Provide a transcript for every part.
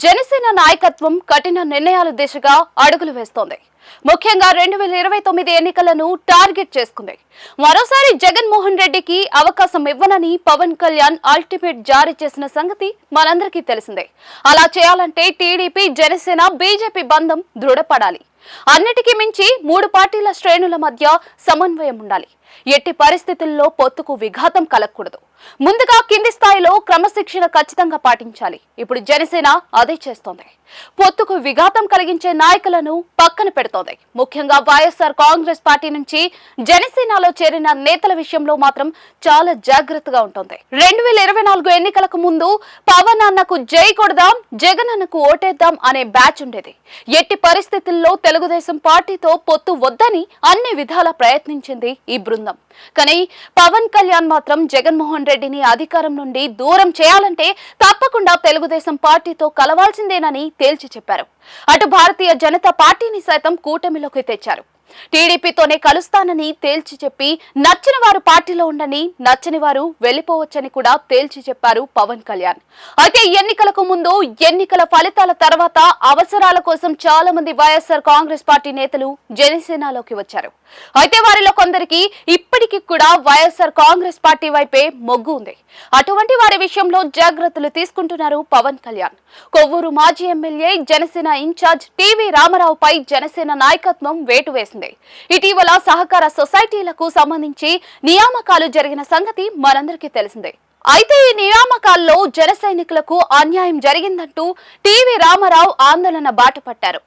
జనసేన నాయకత్వం కఠిన నిర్ణయాల దిశగా అడుగులు వేస్తోంది. ముఖ్యంగా రెండు వేల ఇరవై తొమ్మిది ఎన్నికలను టార్గెట్ చేసుకుంది. మరోసారి జగన్మోహన్ రెడ్డికి అవకాశం ఇవ్వనని పవన్ కళ్యాణ్ అల్టిమేట్ జారీ చేసిన సంగతి మనందరికీ తెలిసిందే. అలా చేయాలంటే టీడీపీ జనసేన బీజేపీ బంధం దృఢపడాలి. అన్నిటికీ మించి మూడు పార్టీల శ్రేణుల మధ్య సమన్వయం ఉండాలి. ఎట్టి పరిస్థితుల్లో పొత్తుకు విఘాతం కలగకూడదు. ముందుగా కింది స్థాయిలో క్రమశిక్షణ ఖచ్చితంగా పాటించాలి. ఇప్పుడు జనసేన అదే చేస్తోంది. పొత్తుకు విఘాతం కలిగించే నాయకులను పక్కన పెడుతోంది. ముఖ్యంగా వైఎస్ఆర్ కాంగ్రెస్ పార్టీ నుంచి జనసేనలో చేరిన నేతల విషయంలో మాత్రం చాలా జాగ్రత్తగా ఉంటుంది. రెండు వేల ఇరవై నాలుగు ఎన్నికలకు ముందు పవన్ అన్నకు జై కొడదాం జగన్ అన్నకు ఓటేద్దాం అనే బ్యాచ్ ఉండేది. ఎట్టి పరిస్థితుల్లో తెలుగుదేశం పార్టీతో పొత్తు వద్దని అన్ని విధాల ప్రయత్నించింది ఈ బృందం. కానీ పవన్ కళ్యాణ్ మాత్రం జగన్మోహన్ రెడ్డిని అధికారం నుండి దూరం చేయాలంటే తప్పకుండా తెలుగుదేశం పార్టీతో కలవాల్సిందేనని తేల్చి చెప్పారు. అటు భారతీయ జనతా పార్టీని సైతం కూటమిలోకి తెచ్చారు. టీడీపీతోనే కలుస్తానని తేల్చి చెప్పి నచ్చిన వారు పార్టీలో ఉండని నచ్చని వారు వెళ్ళిపోవచ్చని కూడా తేల్చి చెప్పారు పవన్ కళ్యాణ్. అయితే ఎన్నికలకు ముందు ఎన్నికల ఫలితాల తర్వాత అవసరాల కోసం చాలా మంది వైఎస్ఆర్ కాంగ్రెస్ పార్టీ నేతలు జనసేనలోకి వచ్చారు. అయితే వారిలో కొందరికి ఇప్పటికీ కూడా వైఎస్ఆర్ కాంగ్రెస్ పార్టీ వైపే మొగ్గు ఉంది. అటువంటి వారి విషయంలో జాగ్రత్తలు తీసుకుంటున్నారు పవన్ కళ్యాణ్. కొవ్వూరు మాజీ ఎమ్మెల్యే జనసేన ఇన్ఛార్జ్ టీవీ రామారావుపై జనసేన నాయకత్వం వేటు వేసింది. ఇటీవల సహకార సొసైటీలకు సంబంధించి నియామకాలు జరిగిన సంగతి మనందరికీ తెలిసిందే. అయితే ఈ నియామకాల్లో జన సైనికులకు అన్యాయం జరిగిందంటూ టీవీ రామారావు ఆందోళన బాటపట్టారు.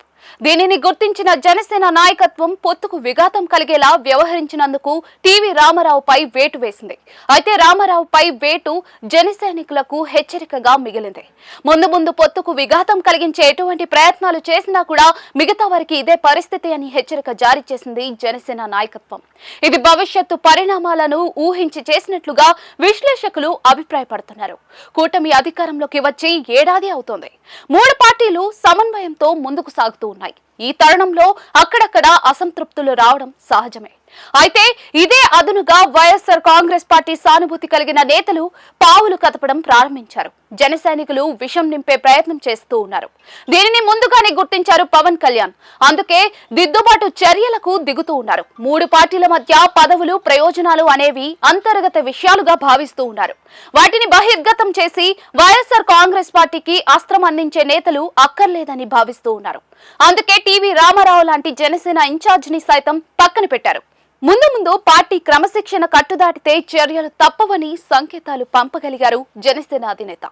దీనిని గుర్తించిన జనసేన నాయకత్వం పొత్తుకు విఘాతం కలిగేలా వ్యవహరించినందుకు టీవీ రామారావుపై వేటు వేసింది. అయితే రామారావుపై వేటు జనసైనికులకు హెచ్చరికగా మిగిలింది. ముందు ముందు పొత్తుకు విఘాతం కలిగించే ఎటువంటి ప్రయత్నాలు చేసినా కూడా మిగతా వారికి ఇదే పరిస్థితి అని హెచ్చరిక జారీ చేసింది జనసేన నాయకత్వం. ఇది భవిష్యత్తు పరిణామాలను ఊహించి చేసినట్లుగా విశ్లేషకులు అభిప్రాయపడుతున్నారు. కూటమి అధికారంలోకి వచ్చి ఏడాది అవుతోంది. మూడు పార్టీలు సమన్వయంతో ముందుకు సాగుతూ ఉన్నాయి. ఈ తరుణంలో అక్కడక్కడ అసంతృప్తులు రావడం సహజమే. అయితే ఇదే అదునుగా వైఎస్ఆర్ కాంగ్రెస్ పార్టీ సానుభూతి కలిగిన నేతలు పావులు కదపడం ప్రారంభించారు. జన సైనికులు విషం నింపే ప్రయత్నం చేస్తూ ఉన్నారు. దీనిని ముందుగానే గుర్తించారు పవన్ కళ్యాణ్. అందుకే దిద్దుబాటు చర్యలకు దిగుతూ ఉన్నారు. మూడు పార్టీల మధ్య పదవులు ప్రయోజనాలు అనేవి అంతర్గత విషయాలుగా భావిస్తూ ఉన్నారు. వాటిని బహిర్గతం చేసి వైఎస్ఆర్ కాంగ్రెస్ పార్టీకి అస్త్రం అందించే నేతలు అక్కర్లేదని భావిస్తూ ఉన్నారు. అందుకే టీవీ రామారావు లాంటి జనసేన ఇన్ఛార్జిని సైతం పక్కన పెట్టారు. ముందు ముందు పార్టీ క్రమశిక్షణ కట్టుదాటితే చర్యలు తప్పవని సంకేతాలు పంపగలిగారు జనసేన అధినేత.